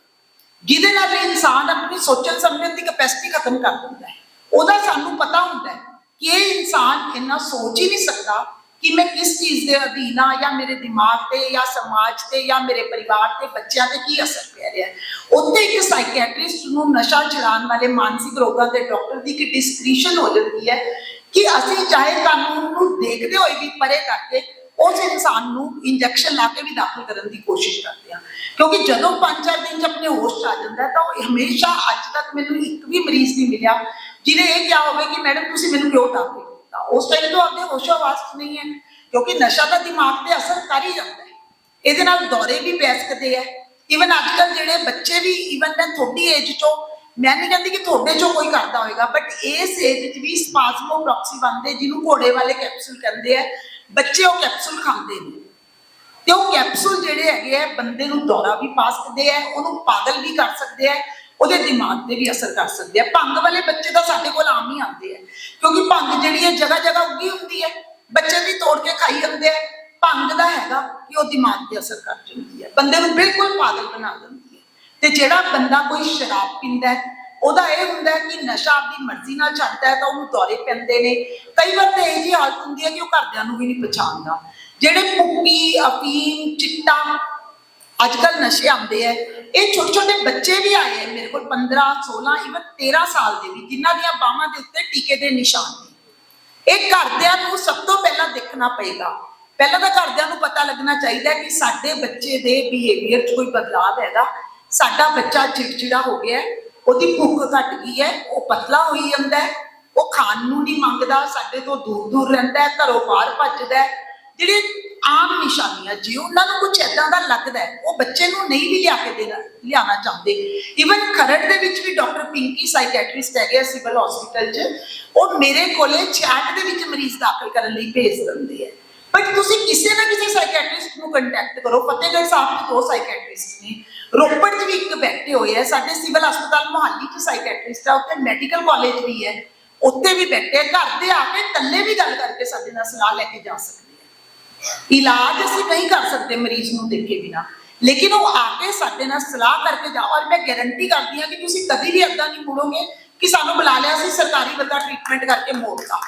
ਜਿਹਦੇ ਨਾਲ ਇਨਸਾਨ ਆਪਣੀ ਸੋਚਣ ਸਮਝਣ ਦੀ ਕੈਪੈਸਿਟੀ ਖਤਮ ਕਰ ਦਿੰਦਾ ਹੈ। ਉਹਦਾ ਸਾਨੂੰ ਪਤਾ ਹੁੰਦਾ ਹੈ ਕਿ ਇਹ ਇਨਸਾਨ ਇੰਨਾ ਸੋਚ ਹੀ ਨਹੀਂ ਸਕਦਾ ਕਿ ਮੈਂ ਕਿਸ ਚੀਜ਼ ਦੇ ਅਧੀਨ ਆ ਜਾਂ ਮੇਰੇ ਦਿਮਾਗ ਤੇ ਜਾਂ ਸਮਾਜ ਤੇ ਜਾਂ ਮੇਰੇ ਪਰਿਵਾਰ ਤੇ ਬੱਚਿਆਂ ਤੇ ਕੀ ਅਸਰ ਪੈ ਰਿਹਾ ਹੈ। ਉੱਥੇ ਇੱਕ ਸਾਈਕੈਟ੍ਰਿਸਟ ਨੂੰ ਨਸ਼ਾ ਛੁਡਾਉਣ ਵਾਲੇ ਮਾਨਸਿਕ ਰੋਗਾਂ ਦੇ ਡਾਕਟਰ ਦੀ ਇੱਕ ਡਿਸਕ੍ਰਿਸ਼ਨ ਹੋ ਜਾਂਦੀ ਹੈ ਕਿ ਅਸੀਂ ਚਾਹੇ ਕਾਨੂੰਨ ਨੂੰ ਦੇਖਦੇ ਹੋਏ ਵੀ ਪਰੇ ਕਰਕੇ ਉਸ ਇਨਸਾਨ ਨੂੰ ਇੰਜੈਕਸ਼ਨ ਲਾ ਕੇ ਵੀ ਦਾਖਲ ਕਰਨ ਦੀ ਕੋਸ਼ਿਸ਼ ਕਰਦੇ ਆ ਕਿਉਂਕਿ ਜਦੋਂ ਪੰਜ ਚਾਰ ਦਿਨ ਚ ਆਪਣੇ ਹੋਸ਼ 'ਚ ਆ ਜਾਂਦਾ ਤਾਂ ਉਹ ਹਮੇਸ਼ਾ ਅੱਜ ਤੱਕ ਮੈਨੂੰ ਇੱਕ ਵੀ ਮਰੀਜ਼ ਨਹੀਂ ਮਿਲਿਆ, ਜਿਹਨੇ ਇਹ ਕਿਹਾ ਹੋਵੇ ਕਿ ਮੈਡਮ, ਤੁਸੀਂ ਮੈਨੂੰ ਕਿਉਂ ਦਾਖਲ ਕੀਤਾ? ਉਸ ਟਾਈਮ ਤੋਂ ਆਪਣੇ ਹੋਸ਼ੋ ਆਵਾਜ਼ ਨਹੀਂ ਹੈ, ਕਿਉਂਕਿ ਨਸ਼ਾ ਤਾਂ ਦਿਮਾਗ ਤੇ ਅਸਰ ਕਰ ਹੀ ਜਾਂਦਾ ਹੈ। ਇਹਦੇ ਨਾਲ ਦੌਰੇ ਵੀ ਪੈ ਸਕਦੇ ਆ ਇਵਨ ਅੱਜ ਕੱਲ ਜਿਹੜੇ ਬੱਚੇ ਵੀ ਇਵਨ ਮੈਂ ਥੋੜੀ ਏਜ ਚੋਂ ਮੈਂ ਨਹੀਂ ਕਹਿੰਦੀ ਕਿ ਤੁਹਾਡੇ ਚੋਂ ਕੋਈ ਕਰਦਾ ਹੋਏਗਾ ਬਟ ਇਸ ਏਜ ਵਿੱਚ ਵੀ ਸਪਾਸਮੋ ਬਣਦੇ ਜਿਹਨੂੰ ਘੋੜੇ ਵਾਲੇ ਕੈਪਸੂਲ ਕਹਿੰਦੇ ਆ। ਬੱਚੇ ਉਹ ਕੈਪਸੂਲ ਖਾਂਦੇ ਨੇ। ਤੇ ਉਹ ਕੈਪਸੂਲ ਜਿਹੜੇ ਹੈਗੇ ਆ, ਬੰਦੇ ਨੂੰ ਦੌਰਾ ਵੀ ਪਾ ਸਕਦੇ ਆ, ਉਹਨੂੰ ਪਾਗਲ ਵੀ ਕਰ ਸਕਦੇ ਆ, ਉਹਦੇ ਦਿਮਾਗ ਤੇ ਵੀ ਅਸਰ ਕਰ ਸਕਦੇ ਆ। ਭੰਗ ਵਾਲੇ ਬੱਚੇ ਤਾਂ ਸਾਡੇ ਕੋਲ ਆਮ ਹੀ ਆਉਂਦੇ ਆ, ਕਿਉਂਕਿ ਭੰਗ ਜਿਹੜੀ ਹੈ ਜਗ੍ਹਾ ਜਗ੍ਹਾ ਉੱਗੀ ਹੁੰਦੀ ਹੈ ਬੱਚੇ ਵੀ ਤੋੜ ਕੇ ਖਾਈ ਜਾਂਦੇ ਆ। ਭੰਗ ਦਾ ਹੈਗਾ ਕਿ ਉਹ ਦਿਮਾਗ ਤੇ ਅਸਰ ਕਰ ਜਾਂਦੀ ਹੈ ਬੰਦੇ ਨੂੰ ਬਿਲਕੁਲ ਪਾਗਲ ਬਣਾ ਦਿੰਦੀ ਤੇ ਜਿਹੜਾ ਬੰਦਾ ਕੋਈ ਸ਼ਰਾਬ ਪੀਂਦਾ ਹੈ, ਉਹਦਾ ਇਹ ਹੁੰਦਾ ਕਿ ਨਸ਼ਾ ਆਪਣੀ ਮਰਜ਼ੀ ਨਾਲ ਛੱਡਦਾ ਹੈ ਤਾਂ ਉਹਨੂੰ ਦੌਰੇ ਪੈਂਦੇ ਨੇ। ਕਈ ਵਾਰ ਤਾਂ ਇਹ ਜਿਹੀ ਹਾਲਤ ਹੁੰਦੀ ਹੈ ਕਿ ਉਹ ਘਰਦਿਆਂ ਨੂੰ ਵੀ ਨਹੀਂ ਪਛਾਣਦਾ। ਜਿਹੜੇ ਪੁੱਕੀ ਅਫੀਮ, ਚਿੱਟਾ ਅੱਜ ਕੱਲ ਨਸ਼ੇ ਆਉਂਦੇ ਆ ਇਹ ਛੋਟੇ ਛੋਟੇ ਬੱਚੇ ਵੀ ਆਏ ਆ ਮੇਰੇ ਕੋਲ 15 16 ਇਵਨ 13 ਸਾਲ ਦੇ ਵੀ, ਜਿਨ੍ਹਾਂ ਦੀਆਂ ਬਾਹਾਂ ਦੇ ਉੱਤੇ ਟੀਕੇ ਦੇ ਨਿਸ਼ਾਨ ਨੇ। ਇਹ ਘਰਦਿਆਂ ਨੂੰ ਸਭ ਤੋਂ ਪਹਿਲਾਂ ਦੇਖਣਾ ਪਏਗਾ। ਪਹਿਲਾਂ ਤਾਂ ਘਰਦਿਆਂ ਨੂੰ ਪਤਾ ਲੱਗਣਾ ਚਾਹੀਦਾ ਕਿ ਸਾਡੇ ਬੱਚੇ ਦੇ ਬਿਹੇਵੀਅਰ 'ਚ ਕੋਈ ਬਦਲਾਅ ਹੈਗਾ। ਸਾਡਾ ਬੱਚਾ ਚਿੜਚਿੜਾ ਹੋ ਗਿਆ ਉਹਦੀ ਭੁੱਖ ਘਟ ਗਈ ਹੈ, ਉਹ ਪਤਲਾ ਹੋਈ ਜਾਂਦਾ ਉਹ ਖਾਣ ਨੂੰ ਨਹੀਂ ਮੰਗਦਾ, ਸਾਡੇ ਤੋਂ ਦੂਰ ਦੂਰ ਰਹਿੰਦਾ ਘਰੋਂ ਬਾਹਰ ਭੱਜਦਾ ਜਿਹੜੇ ਆਮ ਨਿਸ਼ਾਨੀਆਂ ਜੇ, ਉਹਨਾਂ ਨੂੰ ਕੁਝ ਏਦਾਂ ਦਾ ਲੱਗਦਾ ਉਹ ਬੱਚੇ ਨੂੰ ਨਹੀਂ ਵੀ ਲਿਆ ਕੇ ਦੇਣਾ ਲਿਆਣਾ ਚਾਹੁੰਦੇ। ਇਵਨ ਖਰੜ ਦੇ ਵਿੱਚ ਵੀ ਡਾਕਟਰ ਪਿੰਕੀ ਸਾਈਕੈਟ੍ਰਿਸਟ ਹੈਗੇ ਆ ਸਿਵਲ ਹਸਪੀਟਲ 'ਚ, ਉਹ ਮੇਰੇ ਕੋਲੇ ਚੈਟ ਦੇ ਵਿੱਚ ਮਰੀਜ਼ ਦਾਖਲ ਕਰਨ ਲਈ ਭੇਜ ਦਿੰਦੇ ਹੈ। ਬਟ ਤੁਸੀਂ ਕਿਸੇ ਨਾ ਕਿਸੇ ਸਾਈਕੈਟ੍ਰਿਸਟ ਨੂੰ ਕੰਟੈਕਟ ਕਰੋ, ਫਤਿਹਗੜ੍ਹ ਸਾਹਿਬ ਦੇ ਦੋ ਸਾਈਕੈਟ੍ਰਿਸਟ ਨੇ। ਰੋਪੜ 'ਚ ਵੀ ਇੱਕ ਬੈਠੇ ਹੋਏ ਆ, ਸਾਡੇ ਸਿਵਲ ਹਸਪਤਾਲ ਮੁਹਾਲੀ 'ਚ ਸਾਈਕੈਟ੍ਰਿਸਟ ਆ, ਉੱਥੇ ਮੈਡੀਕਲ ਕਾਲਜ ਵੀ ਹੈ। ਉੱਥੇ ਵੀ ਬੈਠੇ ਘਰ ਦੇ ਆ ਕੇ ਇਕੱਲੇ ਵੀ ਗੱਲ ਕਰਕੇ ਸਾਡੇ ਨਾਲ ਸਲਾਹ ਲੈ ਕੇ ਜਾ ਸਕਦੇ ਆ। ਇਲਾਜ ਅਸੀਂ ਨਹੀਂ ਕਰ ਸਕਦੇ ਮਰੀਜ਼ ਨੂੰ ਦੇਖੇ ਬਿਨਾ। ਲੇਕਿਨ ਉਹ ਆ ਕੇ ਸਾਡੇ ਨਾਲ ਸਲਾਹ ਕਰਕੇ ਜਾ, ਔਰ ਮੈਂ ਗਾਰੰਟੀ ਕਰਦੀ ਹਾਂ ਕਿ ਤੁਸੀਂ ਕਦੀ ਵੀ ਏਦਾਂ ਨਹੀਂ ਮੁੜੋਗੇ ਕਿ ਸਾਨੂੰ ਬੁਲਾ ਲਿਆ ਸੀ ਸਰਕਾਰੀ ਬੰਦਾ ਟ੍ਰੀਟਮੈਂਟ ਕਰਕੇ ਮੋੜਤਾ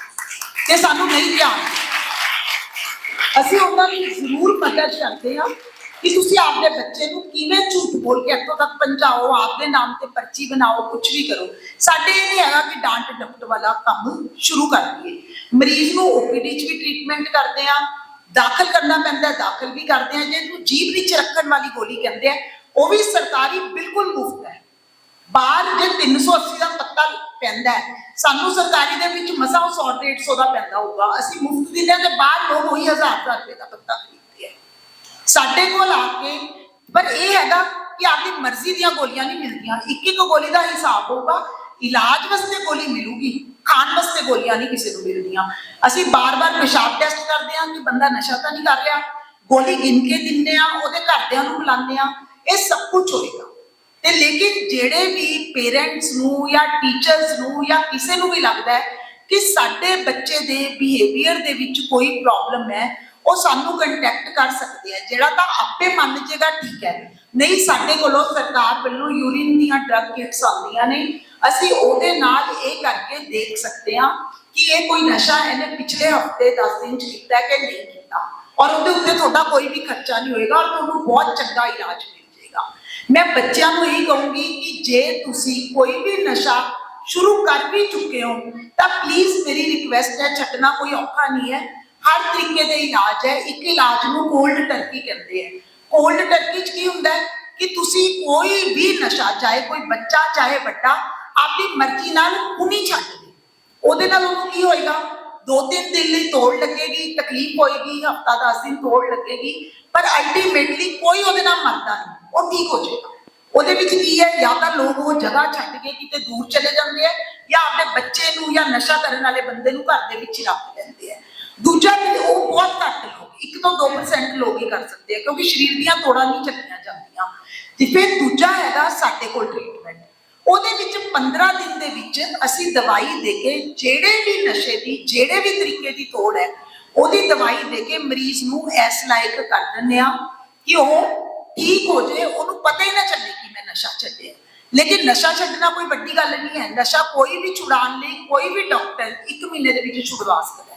ਤੇ ਸਾਨੂੰ ਨਹੀਂ ਧਿਆਨ ਅਸੀਂ ਉਹਨਾਂ ਦੀ ਜ਼ਰੂਰ ਮਦਦ ਕਰਦੇ ਹਾਂ। ਕਿ ਤੁਸੀਂ ਆਪਦੇ ਬੱਚੇ ਨੂੰ ਕਿਵੇਂ ਝੂਠ ਬੋਲ ਕੇ ਇੱਥੋਂ ਤੱਕ ਪਹੁੰਚਾਓ, ਆਪਦੇ ਨਾਮ ਤੇ ਪਰਚੀ ਬਣਾਓ ਕੁਝ ਵੀ ਕਰੋ। ਸਾਡੇ ਇਹ ਨਹੀਂ ਹੈਗਾ ਕਿ ਡਾਂਟ ਡਪਟ ਵਾਲਾ ਕੰਮ ਸ਼ੁਰੂ ਕਰ ਦਈਏ। ਮਰੀਜ਼ ਨੂੰ ਓਪੀਡੀ 'ਚ ਵੀ ਟ੍ਰੀਟਮੈਂਟ ਕਰਦੇ ਆ, ਦਾਖਲ ਕਰਨਾ ਪੈਂਦਾ ਦਾਖਲ ਵੀ ਕਰਦੇ ਆ। ਜਿਹਨੂੰ ਜੀਭ ਵਿੱਚ ਰੱਖਣ ਵਾਲੀ ਗੋਲੀ ਕਹਿੰਦੇ ਆ, ਉਹ ਵੀ ਸਰਕਾਰੀ ਬਿਲਕੁਲ ਮੁਫਤ ਹੈ। ਬਾਹਰ ਜੇ 380 ਦਾ ਪੱਤਾ ਪੈਂਦਾ ਸਾਨੂੰ ਸਰਕਾਰੀ ਦੇ ਵਿੱਚ ਮਸਾਂ 100 150 ਦਾ ਪੈਂਦਾ ਹੋਊਗਾ। ਅਸੀਂ ਮੁਫਤ ਦਿੰਦੇ ਹਾਂ ਤੇ ਬਾਹਰ ਲੋਕ ਉਹੀ 1000 ਹਜ਼ਾਰ ਰੁਪਏ ਦਾ ਪੱਤਾ ਖਰੀਦ ਸਾਡੇ ਕੋਲ ਆ ਕੇ, ਪਰ ਇਹ ਹੈਗਾ ਕਿ ਆਪਣੀ ਮਰਜ਼ੀ ਦੀਆਂ ਗੋਲੀਆਂ ਨਹੀਂ ਮਿਲਦੀਆਂ। ਇੱਕ ਇੱਕ ਗੋਲੀ ਦਾ ਹਿਸਾਬ ਹੋਊਗਾ, ਇਲਾਜ ਵਾਸਤੇ ਗੋਲੀ ਮਿਲੂਗੀ, ਖਾਣ ਵਾਸਤੇ ਗੋਲੀਆਂ ਨਹੀਂ ਕਿਸੇ ਨੂੰ ਮਿਲਦੀਆਂ। ਅਸੀਂ ਬਾਰ-ਬਾਰ ਪਿਸ਼ਾਬ ਟੈਸਟ ਕਰਦੇ ਹਾਂ ਕਿ ਬੰਦਾ ਨਸ਼ਾ ਤਾਂ ਨਹੀਂ ਕਰ ਰਿਹਾ। ਗੋਲੀ ਗਿਣ ਕੇ ਦਿੰਨੇ ਆ ਉਹਦੇ ਘਰਦਿਆਂ ਨੂੰ ਬੁਲਾਉਂਦੇ ਆ ਇਹ ਸਭ ਕੁਝ ਹੋਏਗਾ। ਤੇ ਲੇਕਿਨ ਜਿਹੜੇ ਵੀ ਪੇਰੈਂਟਸ ਨੂੰ ਜਾਂ ਟੀਚਰਸ ਨੂੰ ਜਾਂ ਕਿਸੇ ਨੂੰ ਵੀ ਲੱਗਦਾ ਹੈ ਕਿ ਸਾਡੇ ਬੱਚੇ ਦੇ ਬਿਹੇਵੀਅਰ ਦੇ ਵਿੱਚ ਕੋਈ ਪ੍ਰੋਬਲਮ ਹੈ ਉਹ ਸਾਨੂੰ ਕੰਟੈਕਟ ਕਰ ਸਕਦੇ ਆ। ਜਿਹੜਾ ਤਾਂ ਆਪੇ ਮੰਨ ਜੇਗਾ, ਠੀਕ ਹੈ। ਨਹੀਂ, ਸਾਡੇ ਕੋਲੋਂ ਸਰਕਾਰ ਵੱਲੋਂ ਯੂਰਿਨ ਦੀਆਂ ਡਰਗ ਕਿਟਸ ਆਉਂਦੀਆਂ ਨੇ। ਅਸੀਂ ਉਹਦੇ ਨਾਲ ਇਹ ਕਰਕੇ ਦੇਖ ਸਕਦੇ ਹਾਂ ਕਿ ਇਹ ਕੋਈ ਨਸ਼ਾ ਇਹਨੇ ਪਿਛਲੇ ਹਫ਼ਤੇ 10 ਦਿਨ ਚ ਕੀਤਾ ਕਿ ਨਹੀਂ ਕੀਤਾ। ਔਰ ਉਹਦੇ ਉੱਤੇ ਤੁਹਾਡਾ ਕੋਈ ਵੀ ਖਰਚਾ ਨਹੀਂ ਹੋਏਗਾ ਔਰ ਤੁਹਾਨੂੰ ਬਹੁਤ ਚੰਗਾ ਇਲਾਜ ਮਿਲ ਜਾਏਗਾ ਮੈਂ ਬੱਚਿਆਂ ਨੂੰ ਇਹ ਕਹੂੰਗੀ ਕਿ ਜੇ ਤੁਸੀਂ ਕੋਈ ਵੀ ਨਸ਼ਾ ਸ਼ੁਰੂ ਕਰ ਵੀ ਚੁੱਕੇ ਹੋ, ਤਾਂ ਪਲੀਜ਼ ਮੇਰੀ ਰਿਕੁਐਸਟ ਹੈ, ਛੱਡਣਾ ਕੋਈ ਔਖਾ ਨਹੀਂ ਹੈ। ਹਰ ਤਰੀਕੇ ਦੇ ਇਲਾਜ ਹੈ। ਇੱਕ ਇਲਾਜ ਨੂੰ ਕੋਲਡ ਟਰਕੀ ਕਹਿੰਦੇ ਆ। ਕੋਲਡ ਟਰਕੀ ਚ ਕੀ ਹੁੰਦਾ ਹੈ? ਕਿ ਤੁਸੀਂ ਕੋਈ ਵੀ ਨਸ਼ਾ, ਚਾਹੇ ਕੋਈ ਬੱਚਾ, ਚਾਹੇ ਵੱਡਾ, ਆਪਣੀ ਮਰਜ਼ੀ ਨਾਲ ਹੁਣੀ ਛੱਡ ਦੇ ਉਹਦੇ ਨਾਲ ਉਹਨੂੰ ਕੀ ਹੋਏਗਾ? ਦੋ ਤਿੰਨ ਦਿਨ ਲਈ ਤੋੜ ਲੱਗੇਗੀ, ਤਕਲੀਫ ਹੋਏਗੀ, ਹਫਤਾ 10 ਦਿਨ ਤੋੜ ਲੱਗੇਗੀ, ਪਰ ਅਲਟੀਮੇਟਲੀ ਕੋਈ ਉਹਦੇ ਨਾਲ ਮਰਦਾ ਨਹੀਂ। ਉਹ ਠੀਕ ਹੋ ਜਾਏਗਾ। ਉਹਦੇ ਵਿੱਚ ਕੀ ਹੈ? ਜਾਂ ਤਾਂ ਲੋਕ ਉਹ ਜਗ੍ਹਾ ਛੱਡ ਕੇ ਕਿਤੇ ਦੂਰ ਚਲੇ ਜਾਂਦੇ ਆ, ਜਾਂ ਆਪਣੇ ਬੱਚੇ ਨੂੰ ਜਾਂ ਨਸ਼ਾ ਕਰਨ ਵਾਲੇ ਬੰਦੇ ਨੂੰ ਘਰ ਦੇ ਵਿੱਚ ਹੀ ਰੱਖ ਲੈਂਦੇ ਆ। ਦੂਜਾ ਵੀ ਉਹ ਬਹੁਤ ਘੱਟ ਲੋਕ, ਇੱਕ ਤੋਂ 2% ਲੋਕ ਹੀ ਕਰ ਸਕਦੇ ਆ, ਕਿਉਂਕਿ ਸਰੀਰ ਦੀਆਂ ਤੋੜਾਂ ਨਹੀਂ ਚੱਕੀਆਂ ਜਾਂਦੀਆਂ। ਤੇ ਫਿਰ ਦੂਜਾ ਹੈਗਾ ਸਾਡੇ ਕੋਲ ਟ੍ਰੀਟਮੈਂਟ ਉਹਦੇ ਵਿੱਚ 15 ਦਿਨ ਦੇ ਵਿੱਚ ਅਸੀਂ ਦਵਾਈ ਦੇ ਕੇ ਜਿਹੜੇ ਵੀ ਨਸ਼ੇ ਦੀ, ਜਿਹੜੇ ਵੀ ਤਰੀਕੇ ਦੀ ਤੋੜ ਹੈ, ਉਹਦੀ ਦਵਾਈ ਦੇ ਕੇ ਮਰੀਜ਼ ਨੂੰ ਐਸ ਲਾਇਕ ਕਰ ਦਿੰਦੇ ਆ ਕਿ ਉਹ ਠੀਕ ਹੋ ਜਾਏ। ਉਹਨੂੰ ਪਤਾ ਹੀ ਨਾ ਚੱਲੇ ਕਿ ਮੈਂ ਨਸ਼ਾ ਛੱਡਿਆ। ਲੇਕਿਨ ਨਸ਼ਾ ਛੱਡਣਾ ਕੋਈ ਵੱਡੀ ਗੱਲ ਨਹੀਂ ਹੈ। ਨਸ਼ਾ ਕੋਈ ਵੀ ਛੁਡਾਉਣ ਲਈ, ਕੋਈ ਵੀ ਡਾਕਟਰ 1 ਮਹੀਨੇ ਦੇ ਵਿੱਚ ਛੁਡਵਾ ਸਕਦਾ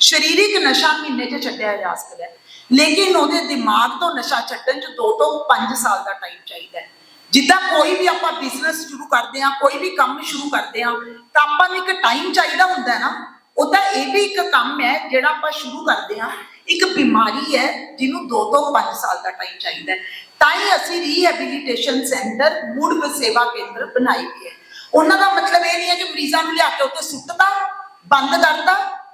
ਸਰੀਰਕ ਨਸ਼ਾ ਮਹੀਨੇ 'ਚ ਛੱਡਿਆ ਜਾ ਸਕਦਾ ਹੈ। ਲੇਕਿਨ ਉਹਦੇ ਦਿਮਾਗ ਤੋਂ ਨਸ਼ਾ ਛੱਡਣ 'ਚ 2 ਤੋਂ 5 ਸਾਲ ਦਾ ਟਾਈਮ ਚਾਹੀਦਾ ਹੈ। ਜਿੱਦਾਂ ਕੋਈ ਵੀ ਆਪਾਂ ਬਿਜ਼ਨਸ ਸ਼ੁਰੂ ਕਰਦੇ ਹਾਂ, ਕੋਈ ਵੀ ਕੰਮ ਸ਼ੁਰੂ ਕਰਦੇ ਹਾਂ, ਤਾਂ ਆਪਾਂ ਨੂੰ ਇੱਕ ਟਾਈਮ ਚਾਹੀਦਾ ਹੁੰਦਾ ਹੈ ਨਾ। ਉਹਦਾ ਇਹ ਵੀ ਇੱਕ ਕੰਮ ਹੈ, ਜਿਹੜਾ ਆਪਾਂ ਸ਼ੁਰੂ ਕਰਦੇ ਹਾਂ, ਇੱਕ ਬਿਮਾਰੀ ਹੈ, ਜਿਹਨੂੰ 2 ਤੋਂ 5 ਸਾਲ ਦਾ ਟਾਈਮ ਚਾਹੀਦਾ ਹੈ। ਤਾਂ ਹੀ ਅਸੀਂ ਰੀਹੈਬਿਲਿਟੇਸ਼ਨ ਸੈਂਟਰ ਮੁੜ ਸੇਵਾ ਕੇਂਦਰ ਬਣਾਏ ਗਏ ਉਹਨਾਂ ਦਾ ਮਤਲਬ ਇਹ ਨਹੀਂ ਹੈ ਕਿ ਮਰੀਜ਼ਾਂ ਨੂੰ ਲਿਆ ਕੇ ਉੱਥੇ ਸੁੱਟਦਾ ਬੰਦ ਕਰਦਾ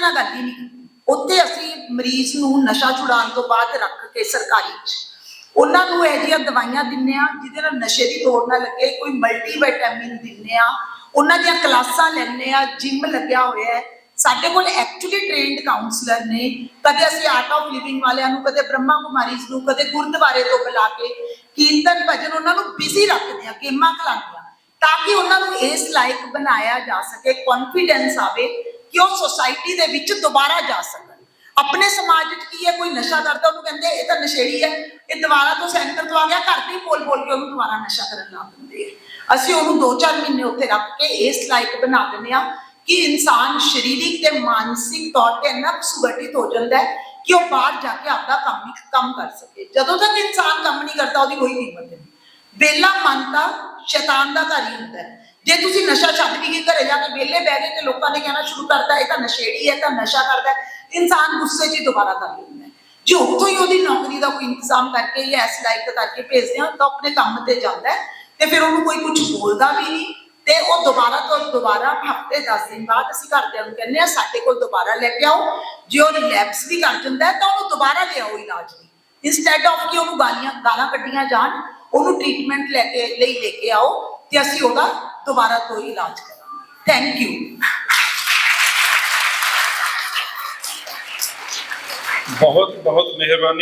ਉਹਨਾਂ ਨਾਲ ਗੱਲ ਹੀ ਨਹੀਂ? ਉੱਥੇ ਅਸੀਂ ਮਰੀਜ਼ ਨੂੰ ਨਸ਼ਾ ਛੁਡਾਉਣ ਤੋਂ ਬਾਅਦ ਰੱਖ ਕੇ ਸਰਕਾਰੀ ਚ ਉਹਨਾਂ ਨੂੰ ਇਹ ਜਿਹੀਆਂ ਦਵਾਈਆਂ ਦਿੰਨੇ ਆ ਜਿਹਦੇ ਨਾਲ ਨਸ਼ੇ ਦੀ ਤੋੜ ਨਾ ਲੱਗੇ, ਕੋਈ ਮਲਟੀਵਿਟਾਮਿਨ ਦਿੰਨੇ ਆ ਉਹਨਾਂ ਦੀਆਂ ਕਲਾਸਾਂ ਲੈਣੇ ਆ ਜਿਮ ਲੱਗਿਆ ਹੋਇਆ ਹੈ। ਸਾਡੇ ਕੋਲ ਐਕਚੁਅਲੀ ਟ੍ਰੇਨਡ ਕਾਉਂਸਲਰ ਨੇ। ਕਦੇ ਅਸੀਂ ਆਰਟ ਆਫ ਲਿਵਿੰਗ ਵਾਲਿਆਂ ਨੂੰ, ਕਦੇ ਬ੍ਰਹਮਾ ਕੁਮਾਰੀਜ਼ ਨੂੰ, ਕਦੇ ਗੁਰਦੁਆਰੇ ਤੋਂ ਬੁਲਾ ਕੇ ਕੀਰਤਨ ਭਜਨ ਉਹਨਾਂ ਨੂੰ ਬਿਜ਼ੀ ਰੱਖਦੇ ਆ ਗੇਮਾਂ ਖਿਲਾਉਂਦੇ ਆ ਤਾਂ ਕਿ ਉਹਨਾਂ ਨੂੰ ਇਸ ਲਾਇਕ ਬਣਾਇਆ ਜਾ ਸਕੇ ਕੌਨਫੀਡੈਂਸ ਆਵੇ। ਕਿ ਉਹ ਸੋਸਾਇਟੀ ਦੇ ਵਿੱਚ ਦੁਬਾਰਾ ਜਾ ਸਕਣ? ਆਪਣੇ ਸਮਾਜ ਵਿੱਚ ਕੀ ਹੈ? ਕੋਈ ਨਸ਼ਾ ਕਰਦਾ, ਉਹਨੂੰ ਕਹਿੰਦੇ ਇਹ ਤਾਂ ਨਸ਼ੇੜੀ ਹੈ। ਇਹ ਦੁਬਾਰਾ ਤੋਂ ਸੈਂਟਰ ਤੋਂ ਆ ਗਿਆ, ਘਰ ਤੇ ਬੋਲ ਬੋਲ ਕੇ ਉਹਨੂੰ ਦੁਬਾਰਾ ਨਸ਼ਾ ਕਰਨ ਲਾ ਦਿੰਦੇ ਆ। ਅਸੀਂ ਉਹਨੂੰ 2-4 ਮਹੀਨੇ ਉੱਥੇ ਰੱਖ ਕੇ ਇਸ ਲਾਇਕ ਬਣਾ ਦਿੰਦੇ ਆ ਕਿ ਇਨਸਾਨ ਸਰੀਰਿਕ ਤੇ ਮਾਨਸਿਕ ਤੌਰ ਤੇ ਇੰਨਾ ਕੁ ਸੰਗਠਿਤ ਹੋ ਜਾਂਦਾ ਹੈ ਕਿ ਉਹ ਬਾਹਰ ਜਾ ਕੇ ਆਪਦਾ ਕੰਮ ਕੰਮ ਕਰ ਸਕੇ। ਜਦੋਂ ਤੱਕ ਇਨਸਾਨ ਕੰਮ ਨਹੀਂ ਕਰਦਾ, ਉਹਦੀ ਕੋਈ ਕੀਮਤ ਨਹੀਂ। ਬੇਲਾ ਮਨ ਤਾਂ ਸ਼ੈਤਾਨ ਦਾ ਘਰ ਹੀ ਹੁੰਦਾ ਹੈ। ਜੇ ਤੁਸੀਂ ਨਸ਼ਾ ਛੱਡ ਵੀ ਕੇ ਘਰੇ ਜਾ ਕੇ ਵਿਹਲੇ ਬਹਿ ਗਏ ਤੇ ਲੋਕਾਂ ਨੇ ਕਹਿਣਾ ਸ਼ੁਰੂ ਕਰਤਾ, ਇਹ ਤਾਂ ਨਸ਼ੇੜੀ ਹੈ ਤਾਂ ਨਸ਼ਾ ਕਰਦਾ ਇਨਸਾਨ ਗੁੱਸੇ 'ਚ ਹੀ ਦੁਬਾਰਾ ਕਰ ਲੈਂਦਾ ਜੇ ਉੱਥੋਂ ਹੀ ਉਹਦੀ ਨੌਕਰੀ ਦਾ ਕੋਈ ਇੰਤਜ਼ਾਮ ਕਰਕੇ ਜਾਂ ਇਸ ਲਾਇਕ ਕਰਕੇ ਭੇਜਦੇ ਹਾਂ, ਤਾਂ ਆਪਣੇ ਕੰਮ ਤੇ ਜਾਂਦਾ ਤੇ ਫਿਰ ਉਹਨੂੰ ਕੋਈ ਕੁਝ ਬੋਲਦਾ ਵੀ ਨਹੀਂ ਤੇ ਉਹ ਦੁਬਾਰਾ ਤੋਂ ਦੁਬਾਰਾ ਹਫ਼ਤੇ 10 ਦਿਨ ਬਾਅਦ ਅਸੀਂ ਘਰਦਿਆਂ ਨੂੰ ਕਹਿੰਦੇ ਆ ਸਾਡੇ ਕੋਲ ਦੁਬਾਰਾ ਲੈ ਕੇ ਆਓ। ਜੇ ਉਹ ਰਿਲੈਪਸ ਵੀ ਕਰ ਜਾਂਦਾ ਤਾਂ ਉਹਨੂੰ ਦੁਬਾਰਾ ਲਿਆਓ ਇਲਾਜ ਲਈ। ਇਨਸਟੈਡ ਆਫ ਕਿ ਉਹਨੂੰ ਗਾਲੀਆਂ, ਗਾਲਾਂ ਕੱਢੀਆਂ ਜਾਣ, ਉਹਨੂੰ ਟ੍ਰੀਟਮੈਂਟ ਲੈ ਕੇ, ਲਈ ਲੈ ਕੇ ਆਓ ਤੇ ਅਸੀਂ ਉਹਦਾ ਦੁਬਾਰਾ ਤੋਂ ਇਲਾਜ ਕਰਾਂਗੇ ਥੈਂਕ ਯੂ ਬਹੁਤ ਬਹੁਤ ਮਿਹਰਬਾਨੀ।